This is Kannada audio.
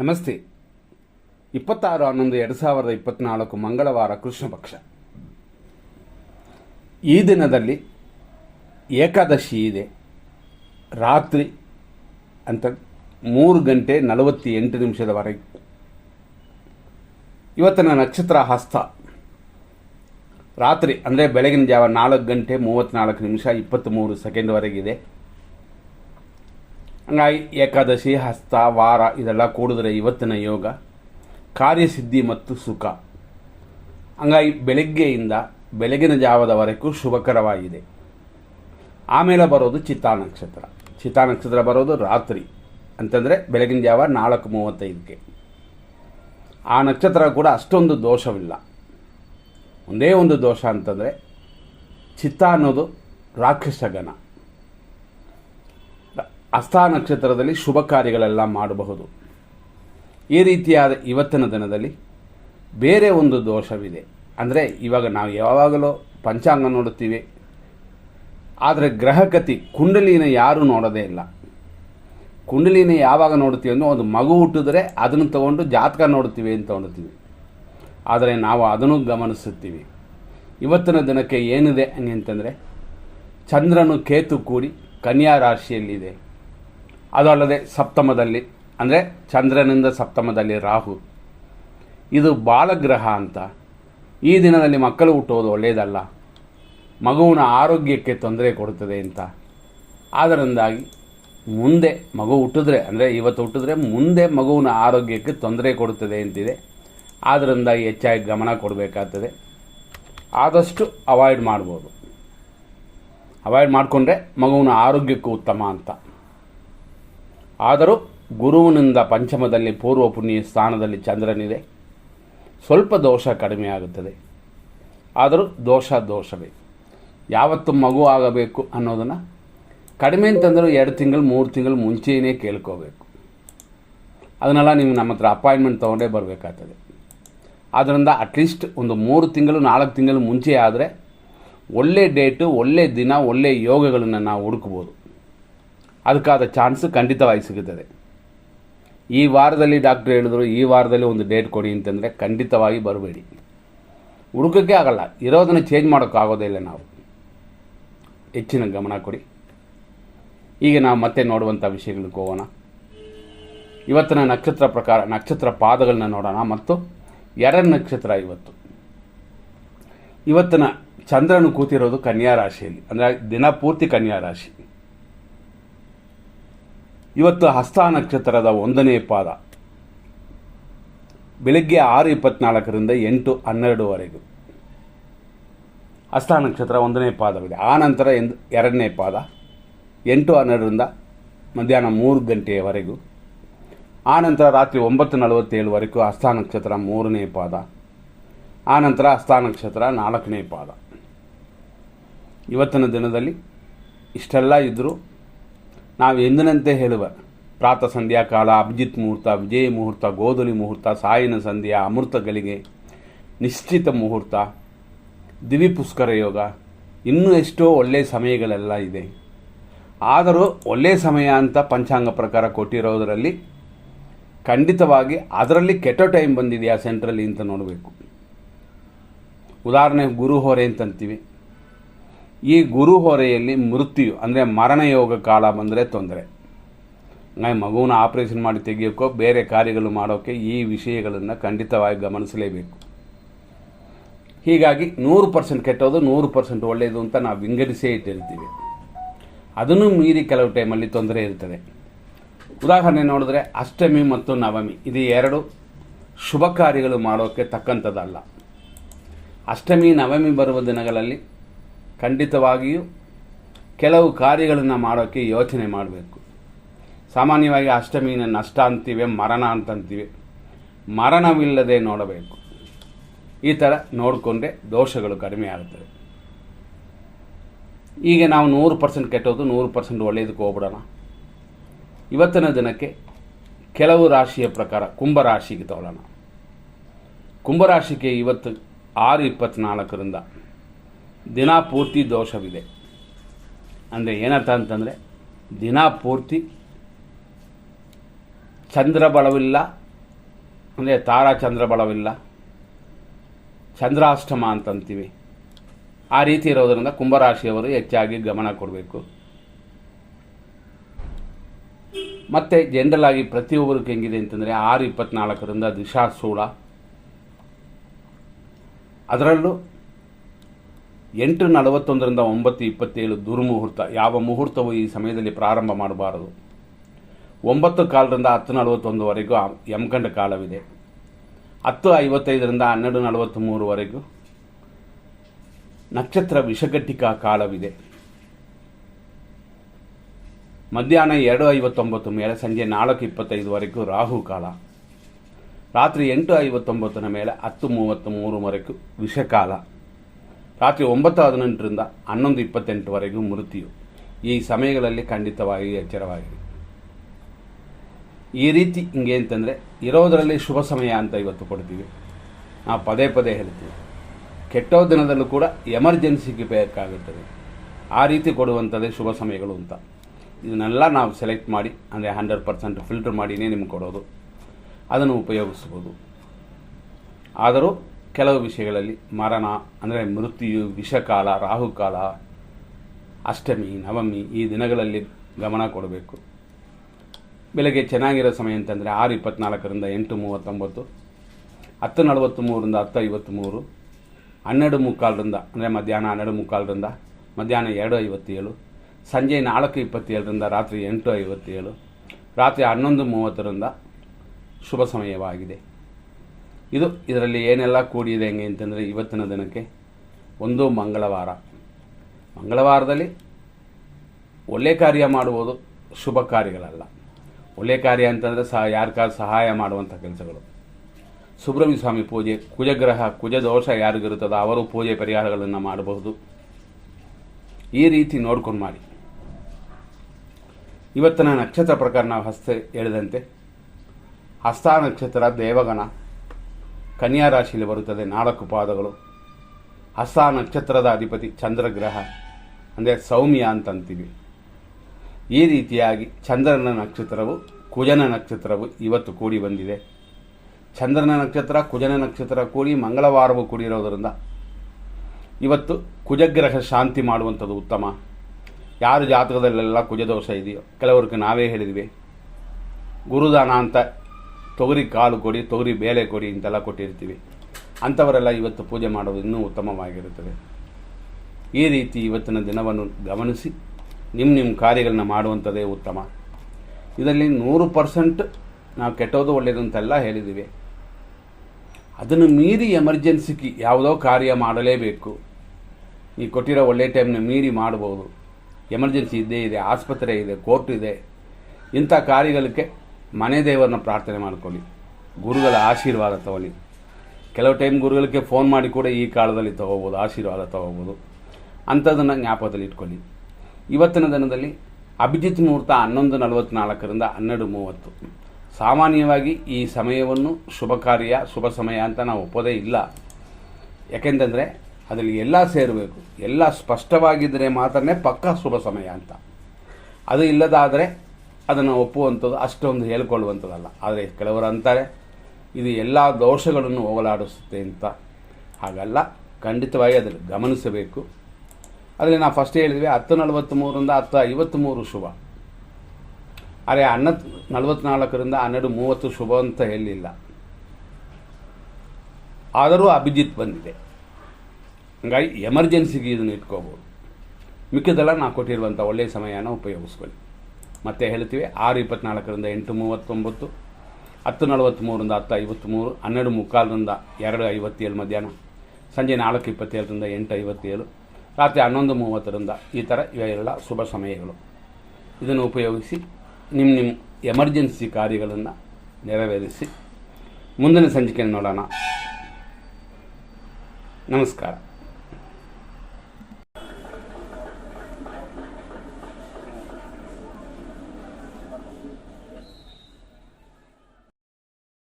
ನಮಸ್ತೆ. ಇಪ್ಪತ್ತಾರು ಹನ್ನೊಂದು ಎರಡು ಸಾವಿರದ ಇಪ್ಪತ್ನಾಲ್ಕು ಮಂಗಳವಾರ ಕೃಷ್ಣ ಪಕ್ಷ ಈ ದಿನದಲ್ಲಿ ಏಕಾದಶಿ ಇದೆ. ರಾತ್ರಿ ಅಂತ ಮೂರು ಗಂಟೆ ನಲವತ್ತೆಂಟು ನಿಮಿಷದವರೆಗೆ. ಇವತ್ತಿನ ನಕ್ಷತ್ರ ಹಸ್ತ. ರಾತ್ರಿ ಅಂದರೆ ಬೆಳಗಿನ ಜಾವ ನಾಲ್ಕು ಗಂಟೆ ಮೂವತ್ತ್ನಾಲ್ಕು ನಿಮಿಷ ಇಪ್ಪತ್ತ್ಮೂರು ಸೆಕೆಂಡ್ವರೆಗಿದೆ ಹಂಗಾಗಿ ಏಕಾದಶಿ, ಹಸ್ತ, ವಾರ ಇದೆಲ್ಲ ಕೂಡಿದ್ರೆ ಇವತ್ತಿನ ಯೋಗ, ಕಾರ್ಯಸಿದ್ಧಿ ಮತ್ತು ಸುಖ. ಹಂಗಾಗಿ ಬೆಳಗ್ಗೆಯಿಂದ ಬೆಳಗಿನ ಜಾವದವರೆಗೂ ಶುಭಕರವಾಗಿದೆ. ಆಮೇಲೆ ಬರೋದು ಚಿತ್ತಾ ನಕ್ಷತ್ರ. ಚಿತ್ತಾ ನಕ್ಷತ್ರ ಬರೋದು ರಾತ್ರಿ. ಅಂತಂದರೆ ಬೆಳಗಿನ ಜಾವ ನಾಲ್ಕು ಮೂವತ್ತೈದಕ್ಕೆ ಆ ನಕ್ಷತ್ರ ಕೂಡ ಅಷ್ಟೊಂದು ದೋಷವಿಲ್ಲ. ಒಂದೇ ಒಂದು ದೋಷ ಅಂತಂದರೆ ಚಿತ್ತ ಅನ್ನೋದು ರಾಕ್ಷಸ ಗಣ ಹಸ್ತ ನಕ್ಷತ್ರದಲ್ಲಿ ಶುಭ ಕಾರ್ಯಗಳೆಲ್ಲ ಮಾಡಬಹುದು. ಈ ರೀತಿಯಾದ ಇವತ್ತಿನ ದಿನದಲ್ಲಿ ಬೇರೆ ಒಂದು ದೋಷವಿದೆ. ಅಂದರೆ ಇವಾಗ ನಾವು ಯಾವಾಗಲೂ ಪಂಚಾಂಗ ನೋಡುತ್ತೀವಿ. ಆದರೆ ಗ್ರಹಕತಿ ಕುಂಡಲಿನ ಯಾರೂ ನೋಡೋದೇ ಇಲ್ಲ. ಕುಂಡಲಿನ ಯಾವಾಗ ನೋಡ್ತೀವಿ ಅಂದರೆ ಒಂದು ಮಗು ಹುಟ್ಟಿದ್ರೆ ಅದನ್ನು ತಗೊಂಡು ಜಾತಕ ನೋಡ್ತೀವಿ ಅಂತ ನೋಡ್ತೀವಿ ಆದರೆ ನಾವು ಅದನ್ನು ಗಮನಿಸುತ್ತೀವಿ. ಇವತ್ತಿನ ದಿನಕ್ಕೆ ಏನಿದೆ ಅಂತಂದರೆ ಚಂದ್ರನು ಕೇತು ಕೂಡಿ ಕನ್ಯಾ ರಾಶಿಯಲ್ಲಿದೆ. ಅದು ಅಲ್ಲದೆ ಸಪ್ತಮದಲ್ಲಿ, ಅಂದರೆ ಚಂದ್ರನಿಂದ ಸಪ್ತಮದಲ್ಲಿ ರಾಹು. ಇದು ಬಾಲಗ್ರಹ ಅಂತ. ಈ ದಿನದಲ್ಲಿ ಮಕ್ಕಳು ಹುಟ್ಟುವುದು ಒಳ್ಳೆಯದಲ್ಲ. ಮಗುವಿನ ಆರೋಗ್ಯಕ್ಕೆ ತೊಂದರೆ ಕೊಡುತ್ತದೆ ಅಂತ. ಆದ್ದರಿಂದಾಗಿ ಮುಂದೆ ಮಗು ಹುಟ್ಟಿದ್ರೆ, ಅಂದರೆ ಇವತ್ತು ಹುಟ್ಟಿದ್ರೆ ಮುಂದೆ ಮಗುವಿನ ಆರೋಗ್ಯಕ್ಕೆ ತೊಂದರೆ ಕೊಡುತ್ತದೆ ಅಂತಿದೆ. ಆದ್ದರಿಂದಾಗಿ ಹೆಚ್ಚಾಗಿ ಗಮನ ಕೊಡಬೇಕಾಗ್ತದೆ. ಆದಷ್ಟು ಅವಾಯ್ಡ್ ಮಾಡ್ಬೋದು. ಅವಾಯ್ಡ್ ಮಾಡಿಕೊಂಡ್ರೆ ಮಗುವಿನ ಆರೋಗ್ಯಕ್ಕೂ ಉತ್ತಮ ಅಂತ. ಆದರೂ ಗುರುವಿನಿಂದ ಪಂಚಮದಲ್ಲಿ ಪೂರ್ವ ಪುಣ್ಯ ಸ್ಥಾನದಲ್ಲಿ ಚಂದ್ರನಿದೆ. ಸ್ವಲ್ಪ ದೋಷ ಕಡಿಮೆ ಆಗುತ್ತದೆ. ಆದರೂ ದೋಷ ದೋಷವೇ. ಯಾವತ್ತು ಮಗು ಆಗಬೇಕು ಅನ್ನೋದನ್ನು ಕಡಿಮೆ ಅಂತಂದರೂ ಎರಡು ತಿಂಗಳು, ಮೂರು ತಿಂಗಳು ಮುಂಚೆಯೇ ಕೇಳ್ಕೋಬೇಕು. ಅದನ್ನೆಲ್ಲ ನೀವು ನಮ್ಮ ಹತ್ರ ಅಪಾಯಿಂಟ್ಮೆಂಟ್ ತೊಗೊಂಡೇ ಬರಬೇಕಾಗ್ತದೆ. ಆದ್ದರಿಂದ ಅಟ್ಲೀಸ್ಟ್ ಒಂದು ಮೂರು ತಿಂಗಳು, ನಾಲ್ಕು ತಿಂಗಳು ಮುಂಚೆ ಆದರೆ ಒಳ್ಳೆ ಡೇಟು, ಒಳ್ಳೆ ದಿನ, ಒಳ್ಳೆ ಯೋಗಗಳನ್ನು ನಾವು ಹುಡುಕ್ಬೋದು. ಅದಕ್ಕಾದ ಚಾನ್ಸ್ ಖಂಡಿತವಾಗಿ ಸಿಗುತ್ತದೆ. ಈ ವಾರದಲ್ಲಿ ಡಾಕ್ಟ್ರ್ ಹೇಳಿದ್ರು, ಈ ವಾರದಲ್ಲಿ ಒಂದು ಡೇಟ್ ಕೊಡಿ ಅಂತಂದರೆ ಖಂಡಿತವಾಗಿ ಬರಬೇಡಿ. ಹುಡುಕಕ್ಕೆ ಆಗಲ್ಲ, ಇರೋದನ್ನು ಚೇಂಜ್ ಮಾಡೋಕ್ಕಾಗೋದೇ ಇಲ್ಲ ನಾವು. ಹೆಚ್ಚಿನ ಗಮನ ಕೊಡಿ. ಈಗ ನಾವು ಮತ್ತೆ ನೋಡುವಂಥ ವಿಷಯಗಳಿಗೆ ಹೋಗೋಣ. ಇವತ್ತಿನ ನಕ್ಷತ್ರ ಪ್ರಕಾರ, ನಕ್ಷತ್ರ ಪಾದಗಳನ್ನ ನೋಡೋಣ ಮತ್ತು ಎರಡು ನಕ್ಷತ್ರ ಇವತ್ತು. ಇವತ್ತಿನ ಚಂದ್ರನು ಕೂತಿರೋದು ಕನ್ಯಾ ರಾಶಿಯಲ್ಲಿ, ಅಂದರೆ ದಿನ ಪೂರ್ತಿ ಕನ್ಯಾ ರಾಶಿ. ಇವತ್ತು ಹಸ್ತ ನಕ್ಷತ್ರದ ಒಂದನೇ ಪಾದ. ಬೆಳಗ್ಗೆ ಆರು ಇಪ್ಪತ್ನಾಲ್ಕರಿಂದ ಎಂಟು ಹನ್ನೆರಡುವರೆಗೂ. ಹಸ್ತ ನಕ್ಷತ್ರ ಒಂದನೇ ಪಾದವಿದೆ. ಆ ನಂತರ ಎಂದ್ ಎರಡನೇ ಪಾದ, ಎಂಟು ಹನ್ನೆರಡರಿಂದ ಮಧ್ಯಾಹ್ನ ಮೂರು ಗಂಟೆಯವರೆಗೂ. ಆ ನಂತರ ರಾತ್ರಿ ಒಂಬತ್ತು ನಲವತ್ತೇಳುವರೆಗೂ ಹಸ್ತ ನಕ್ಷತ್ರ ಮೂರನೇ ಪಾದ. ಆ ನಂತರ ಹಸ್ತ ನಕ್ಷತ್ರ ನಾಲ್ಕನೇ ಪಾದ. ಇವತ್ತಿನ ದಿನದಲ್ಲಿ ಇಷ್ಟೆಲ್ಲ ಇದ್ದರೂ ನಾವು ಎಂದಿನಂತೆ ಹೇಳುವ ಪ್ರಾತಃ ಸಂಧ್ಯಾ ಕಾಲ, ಅಭಿಜಿತ್ ಮುಹೂರ್ತ, ವಿಜಯ ಮುಹೂರ್ತ, ಗೋಧುಲಿ ಮುಹೂರ್ತ, ಸಾಯಿನ ಸಂಧ್ಯಾ ಅಮೃತಗಳಿಗೆ ನಿಶ್ಚಿತ ಮುಹೂರ್ತ, ದಿವಿ ಪುಷ್ಕರ ಯೋಗ, ಇನ್ನೂ ಎಷ್ಟೋ ಒಳ್ಳೆಯ ಸಮಯಗಳೆಲ್ಲ ಇದೆ. ಆದರೂ ಒಳ್ಳೆಯ ಸಮಯ ಅಂತ ಪಂಚಾಂಗ ಪ್ರಕಾರ ಕೊಟ್ಟಿರೋದರಲ್ಲಿ ಖಂಡಿತವಾಗಿ ಅದರಲ್ಲಿ ಕೆಟ್ಟ ಟೈಮ್ ಬಂದಿದೆಯಾ ಸೆಂಟ್ರಲ್ಲಿ ಅಂತ ನೋಡಬೇಕು. ಉದಾಹರಣೆ ಗುರು ಹೊರೆ ಅಂತಂತೀವಿ. ಈ ಗುರು ಹೊರೆಯಲ್ಲಿ ಮೃತ್ಯು, ಅಂದರೆ ಮರಣಯೋಗ ಕಾಲ ಬಂದರೆ ತೊಂದರೆ. ಮಗುವನ್ನ ಆಪರೇಷನ್ ಮಾಡಿ ತೆಗಿಯೋಕ್ಕೋ ಬೇರೆ ಕಾರ್ಯಗಳು ಮಾಡೋಕ್ಕೆ ಈ ವಿಷಯಗಳನ್ನು ಖಂಡಿತವಾಗಿ ಗಮನಿಸಲೇಬೇಕು. ಹೀಗಾಗಿ ನೂರು ಪರ್ಸೆಂಟ್ ಕೆಟ್ಟೋದು, ನೂರು ಪರ್ಸೆಂಟ್ ಒಳ್ಳೆಯದು ಅಂತ ನಾವು ವಿಂಗಡಿಸೇ ಇಟ್ಟಿರ್ತೀವಿ. ಅದನ್ನು ಮೀರಿ ಕೆಲವು ಟೈಮಲ್ಲಿ ತೊಂದರೆ ಇರ್ತದೆ. ಉದಾಹರಣೆ ನೋಡಿದ್ರೆ ಅಷ್ಟಮಿ ಮತ್ತು ನವಮಿ, ಇದು ಎರಡು ಶುಭ ಕಾರ್ಯಗಳು ಮಾಡೋಕ್ಕೆ ತಕ್ಕಂಥದ್ದಲ್ಲ. ಅಷ್ಟಮಿ, ನವಮಿ ಬರುವ ದಿನಗಳಲ್ಲಿ ಖಂಡಿತವಾಗಿಯೂ ಕೆಲವು ಕಾರ್ಯಗಳನ್ನು ಮಾಡೋಕ್ಕೆ ಯೋಚನೆ ಮಾಡಬೇಕು. ಸಾಮಾನ್ಯವಾಗಿ ಅಷ್ಟಮಿನ ನಷ್ಟ ಅಂತೀವಿ, ಮರಣ ಅಂತಂತೀವಿ ಮರಣವಿಲ್ಲದೆ ನೋಡಬೇಕು. ಈ ಥರ ನೋಡಿಕೊಂಡ್ರೆ ದೋಷಗಳು ಕಡಿಮೆ ಆಗುತ್ತವೆ ಈಗ ನಾವು ನೂರು ಪರ್ಸೆಂಟ್ ಕೆಟ್ಟೋದು, ನೂರು ಪರ್ಸೆಂಟ್ ಒಳ್ಳೆಯದಕ್ಕೆ ಹೋಗ್ಬಿಡೋಣ. ಇವತ್ತಿನ ದಿನಕ್ಕೆ ಕೆಲವು ರಾಶಿಯ ಪ್ರಕಾರ ಕುಂಭರಾಶಿಗೆ ತಗೊಳ್ಳೋಣ ಕುಂಭರಾಶಿಗೆ ಇವತ್ತು ಆರು ಇಪ್ಪತ್ತ್ನಾಲ್ಕರಿಂದ ದಿನ ಪೂರ್ತಿ ದೋಷವಿದೆ. ಅಂದರೆ ಏನರ್ಥ ಅಂತಂದರೆ, ದಿನ ಪೂರ್ತಿ ಚಂದ್ರ ಬಳವಿಲ್ಲ ಅಂದರೆ ತಾರಾ ಚಂದ್ರ ಬಳವಿಲ್ಲ ಚಂದ್ರಾಷ್ಟಮ ಅಂತಂತೀವಿ. ಆ ರೀತಿ ಇರೋದರಿಂದ ಕುಂಭರಾಶಿಯವರು ಹೆಚ್ಚಾಗಿ ಗಮನ ಕೊಡಬೇಕು. ಮತ್ತು ಜನರಲ್ ಆಗಿ ಪ್ರತಿಯೊಬ್ಬರಿಗೆ ಹೆಂಗಿದೆ ಅಂತಂದರೆ ಆರು ಇಪ್ಪತ್ನಾಲ್ಕರಿಂದ ದಿಶಾಸೂಳ ಅದರಲ್ಲೂ ಎಂಟು ನಲವತ್ತೊಂದರಿಂದ ಒಂಬತ್ತು ಇಪ್ಪತ್ತೇಳು ದುರ್ಮುಹೂರ್ತ. ಯಾವ ಮುಹೂರ್ತವು ಈ ಸಮಯದಲ್ಲಿ ಪ್ರಾರಂಭ ಮಾಡಬಾರದು. ಒಂಬತ್ತು ಕಾಲರಿಂದ ಹತ್ತು ನಲವತ್ತೊಂದುವರೆಗೂ ಯಮಕಂಡ ಕಾಲವಿದೆ. ಹತ್ತು ಐವತ್ತೈದರಿಂದ ಹನ್ನೆರಡು ನಲವತ್ತ್ಮೂರುವರೆಗೂ ನಕ್ಷತ್ರ ವಿಷಗಟ್ಟಿಕಾ ಕಾಲವಿದೆ. ಮಧ್ಯಾಹ್ನ ಎರಡು ಐವತ್ತೊಂಬತ್ತು, ಮೇಲೆ ಸಂಜೆ ನಾಲ್ಕು ಇಪ್ಪತ್ತೈದುವರೆಗೂ ರಾಹು ಕಾಲ. ರಾತ್ರಿ ಎಂಟು ಐವತ್ತೊಂಬತ್ತರ ಮೇಲೆ ಹತ್ತು ಮೂವತ್ತು ಮೂರುವರೆಗೂ ವಿಷಕಾಲ. ರಾತ್ರಿ ಒಂಬತ್ತು ಹದಿನೆಂಟರಿಂದ ಹನ್ನೊಂದು ಇಪ್ಪತ್ತೆಂಟುವರೆಗೂ ಮೃತ್ಯು. ಈ ಸಮಯಗಳಲ್ಲಿ ಖಂಡಿತವಾಗಿ ಎಚ್ಚರವಾಗಿದೆ. ಈ ರೀತಿ ಹಿಂಗೆ ಅಂತಂದರೆ, ಇರೋದರಲ್ಲಿ ಶುಭ ಸಮಯ ಅಂತ ಇವತ್ತು ಕೊಡ್ತೀವಿ. ನಾವು ಪದೇ ಪದೇ ಹೇಳ್ತೀವಿ. ಕೆಟ್ಟೋ ದಿನದಲ್ಲೂ ಕೂಡ ಎಮರ್ಜೆನ್ಸಿಗೆ ಬೇಕಾಗುತ್ತದೆ. ಆ ರೀತಿ ಕೊಡುವಂಥದ್ದೇ ಶುಭ ಸಮಯಗಳು ಅಂತ. ಇದನ್ನೆಲ್ಲ ನಾವು ಸೆಲೆಕ್ಟ್ ಮಾಡಿ, ಅಂದರೆ ಹಂಡ್ರೆಡ್ ಪರ್ಸೆಂಟ್ ಫಿಲ್ಟರ್ ಮಾಡಿನೇ ನಿಮ್ಗೆ ಕೊಡೋದು. ಅದನ್ನು ಉಪಯೋಗಿಸ್ಬೋದು. ಆದರೂ ಕೆಲವು ವಿಷಯಗಳಲ್ಲಿ ಮರಣ, ಅಂದರೆ ಮೃತ್ಯು, ವಿಷಕಾಲ, ರಾಹುಕಾಲ, ಅಷ್ಟಮಿ, ನವಮಿ ಈ ದಿನಗಳಲ್ಲಿ ಗಮನ ಕೊಡಬೇಕು. ಬೆಳಗ್ಗೆ ಚೆನ್ನಾಗಿರೋ ಸಮಯ ಅಂತಂದರೆ ಆರು ಇಪ್ಪತ್ನಾಲ್ಕರಿಂದ ಎಂಟು ಮೂವತ್ತೊಂಬತ್ತು, ಹತ್ತು ನಲವತ್ತು ಮೂರರಿಂದ ಹತ್ತು ಐವತ್ತ್ಮೂರು, ಹನ್ನೆರಡು ಮುಕ್ಕಾಲರಿಂದ, ಅಂದರೆ ಮಧ್ಯಾಹ್ನ ಹನ್ನೆರಡು ಮುಕ್ಕಾಲರಿಂದ, ಮಧ್ಯಾಹ್ನ ಎರಡು ಐವತ್ತೇಳು, ಸಂಜೆ ನಾಲ್ಕು ಇಪ್ಪತ್ತೇಳರಿಂದ ರಾತ್ರಿ ಎಂಟು ಐವತ್ತೇಳು, ರಾತ್ರಿ ಹನ್ನೊಂದು ಮೂವತ್ತರಿಂದ ಶುಭ ಸಮಯವಾಗಿದೆ. ಇದು ಇದರಲ್ಲಿ ಏನೆಲ್ಲ ಕೂಡಿದೆ ಹೆಂಗೆ ಅಂತಂದರೆ ಇವತ್ತಿನ ದಿನಕ್ಕೆ ಒಂದು ಮಂಗಳವಾರ. ಮಂಗಳವಾರದಲ್ಲಿ ಒಳ್ಳೆ ಕಾರ್ಯ ಮಾಡುವುದು ಶುಭ ಕಾರ್ಯಗಳಲ್ಲ. ಒಳ್ಳೆ ಕಾರ್ಯ ಅಂತಂದರೆ ಸಹ ಯಾರಿಗಾದ್ರು ಸಹಾಯ ಮಾಡುವಂಥ ಕೆಲಸಗಳು. ಸುಬ್ರಹ್ಮಣ್ಯ ಸ್ವಾಮಿ ಪೂಜೆ, ಕುಜಗ್ರಹ ಕುಜ ದೋಷ ಯಾರಿಗಿರುತ್ತದೋ ಅವರು ಪೂಜೆ ಪರಿಹಾರಗಳನ್ನು ಮಾಡಬಹುದು. ಈ ರೀತಿ ನೋಡ್ಕೊಂಡು ಮಾಡಿ. ಇವತ್ತಿನ ನಕ್ಷತ್ರ ಪ್ರಕಾರ ನಾವು ಹಸ್ತ ಹೇಳಿದಂತೆ ಹಸ್ತ ನಕ್ಷತ್ರ ದೇವಗಣ ಕನ್ಯಾ ರಾಶಿಯಲ್ಲಿ ಬರುತ್ತದೆ ನಾಲ್ಕು ಪಾದಗಳು. ಹಸ ನಕ್ಷತ್ರದ ಅಧಿಪತಿ ಚಂದ್ರಗ್ರಹ, ಅಂದರೆ ಸೌಮ್ಯ ಅಂತಂತೀವಿ. ಈ ರೀತಿಯಾಗಿ ಚಂದ್ರನ ನಕ್ಷತ್ರವು, ಕುಜನ ನಕ್ಷತ್ರವು ಇವತ್ತು ಕೂಡಿ ಬಂದಿದೆ. ಚಂದ್ರನ ನಕ್ಷತ್ರ, ಕುಜನ ನಕ್ಷತ್ರ ಕೂಡಿ ಮಂಗಳವಾರವೂ ಕೂಡಿರೋದರಿಂದ ಇವತ್ತು ಕುಜಗ್ರಹ ಶಾಂತಿ ಮಾಡುವಂಥದ್ದು ಉತ್ತಮ. ಯಾರು ಜಾತಕದಲ್ಲೆಲ್ಲ ಕುಜದೋಷ ಇದೆಯೋ, ಕೆಲವರಿಗೆ ನಾವೇ ಹೇಳಿದ್ವಿ. ಗುರುದಾನ ಅಂತ ತೊಗರಿ ಕಾಳು ಕೊಡಿ, ತೊಗರಿ ಬೇಳೆ ಕೊಡಿ ಅಂತೆಲ್ಲ ಕೊಟ್ಟಿರ್ತೀವಿ. ಅಂಥವರೆಲ್ಲ ಇವತ್ತು ಪೂಜೆ ಮಾಡೋದು ಇನ್ನೂ ಉತ್ತಮವಾಗಿರುತ್ತದೆ. ಈ ರೀತಿ ಇವತ್ತಿನ ದಿನವನ್ನು ಗಮನಿಸಿ ನಿಮ್ಮ ನಿಮ್ಮ ಕಾರ್ಯಗಳನ್ನ ಮಾಡುವಂಥದ್ದೇ ಉತ್ತಮ. ಇದರಲ್ಲಿ ನೂರು ಪರ್ಸೆಂಟ್ ನಾವು ಕೆಟ್ಟೋದು ಒಳ್ಳೆಯದು ಅಂತೆಲ್ಲ ಹೇಳಿದ್ದೀವಿ. ಅದನ್ನು ಮೀರಿ ಎಮರ್ಜೆನ್ಸಿಗೆ ಯಾವುದೋ ಕಾರ್ಯ ಮಾಡಲೇಬೇಕು. ಈ ಕೊಟ್ಟಿರೋ ಒಳ್ಳೆ ಟೈಮ್ನ ಮೀರಿ ಮಾಡ್ಬೋದು. ಎಮರ್ಜೆನ್ಸಿ ಇದ್ದೇ ಇದೆ, ಆಸ್ಪತ್ರೆ ಇದೆ, ಕೋರ್ಟ್ ಇದೆ. ಇಂಥ ಕಾರ್ಯಗಳಿಗೆ ಮನೆ ದೇವರನ್ನ ಪ್ರಾರ್ಥನೆ ಮಾಡ್ಕೊಳ್ಳಿ. ಗುರುಗಳ ಆಶೀರ್ವಾದ ತಗೊಳ್ಳಿ. ಕೆಲವು ಟೈಮ್ ಗುರುಗಳಿಗೆ ಫೋನ್ ಮಾಡಿ ಕೂಡ ಈ ಕಾಲದಲ್ಲಿ ತಗೋಬೋದು, ಆಶೀರ್ವಾದ ತಗೋಬೋದು. ಅಂಥದ್ದನ್ನು ಜ್ಞಾಪಕದಲ್ಲಿ ಇಟ್ಕೊಳ್ಳಿ. ಇವತ್ತಿನ ದಿನದಲ್ಲಿ ಅಭಿಜಿತ್ ಮುಹೂರ್ತ ಹನ್ನೊಂದು ನಲವತ್ತ್ನಾಲ್ಕರಿಂದ ಹನ್ನೆರಡು ಮೂವತ್ತು. ಸಾಮಾನ್ಯವಾಗಿ ಈ ಸಮಯವನ್ನು ಶುಭ ಕಾರ್ಯ, ಶುಭ ಸಮಯ ಅಂತ ನಾವು ಒಪ್ಪೋದೇ ಇಲ್ಲ. ಯಾಕೆಂತಂದರೆ ಅದರಲ್ಲಿ ಎಲ್ಲ ಸೇರಬೇಕು. ಎಲ್ಲ ಸ್ಪಷ್ಟವಾಗಿದ್ದರೆ ಮಾತ್ರನೇ ಪಕ್ಕಾ ಶುಭ ಸಮಯ ಅಂತ. ಅದು ಇಲ್ಲದಾದರೆ ಅದನ್ನು ಒಪ್ಪುವಂಥದ್ದು ಅಷ್ಟೊಂದು ಹೇಳ್ಕೊಳ್ಳುವಂಥದ್ದಲ್ಲ. ಆದರೆ ಕೆಲವರು ಅಂತಾರೆ, ಇದು ಎಲ್ಲ ದೋಷಗಳನ್ನು ಹೋಗಲಾಡಿಸುತ್ತೆ ಅಂತ. ಹಾಗಲ್ಲ, ಖಂಡಿತವಾಗಿ ಅದನ್ನು ಗಮನಿಸಬೇಕು. ಅದರಲ್ಲಿ ನಾವು ಫಸ್ಟ್ ಹೇಳಿದ್ವಿ, ಹತ್ತು ನಲವತ್ತ್ಮೂರರಿಂದ ಹತ್ತು ಐವತ್ತ್ಮೂರು ಶುಭ. ಆದರೆ ಹನ್ನ ನಲವತ್ತ್ನಾಲ್ಕರಿಂದ ಹನ್ನೆರಡು ಮೂವತ್ತು ಶುಭ ಅಂತ ಹೇಳಿಲ್ಲ. ಆದರೂ ಅಭಿಜಿತ್ ಬಂದಿದೆ. ಹಂಗಾಗಿ ಎಮರ್ಜೆನ್ಸಿಗೆ ಇದನ್ನು ಇಟ್ಕೋಬೋದು. ಮಿಕ್ಕಿದೆಲ್ಲ ನಾವು ಕೊಟ್ಟಿರುವಂಥ ಒಳ್ಳೆಯ ಸಮಯನ ಉಪಯೋಗಿಸ್ಕೊಳ್ಳಿ. ಮತ್ತೆ ಹೇಳ್ತೀವಿ ಆರು ಇಪ್ಪತ್ನಾಲ್ಕರಿಂದ ಎಂಟು ಮೂವತ್ತೊಂಬತ್ತು, ಹತ್ತು ನಲವತ್ತ್ಮೂರಿಂದ ಹತ್ತು ಐವತ್ತ್ಮೂರು ಹನ್ನೆರಡು ಮುಕ್ಕಾಲರಿಂದ ಎರಡು ಐವತ್ತೇಳು ಮಧ್ಯಾಹ್ನ, ಸಂಜೆ ನಾಲ್ಕು ಇಪ್ಪತ್ತೇಳರಿಂದ ಎಂಟು ಐವತ್ತೇಳು, ರಾತ್ರಿ ಹನ್ನೊಂದು ಮೂವತ್ತರಿಂದ ಈ ಥರ ಇವೆಲ್ಲ ಶುಭ ಸಮಯಗಳು. ಇದನ್ನು ಉಪಯೋಗಿಸಿ ನಿಮ್ಮ ನಿಮ್ಮ ಎಮರ್ಜೆನ್ಸಿ ಕಾರ್ಯಗಳನ್ನು ನೆರವೇರಿಸಿ. ಮುಂದಿನ ಸಂಚಿಕೆಯನ್ನು ನೋಡೋಣ. ನಮಸ್ಕಾರ.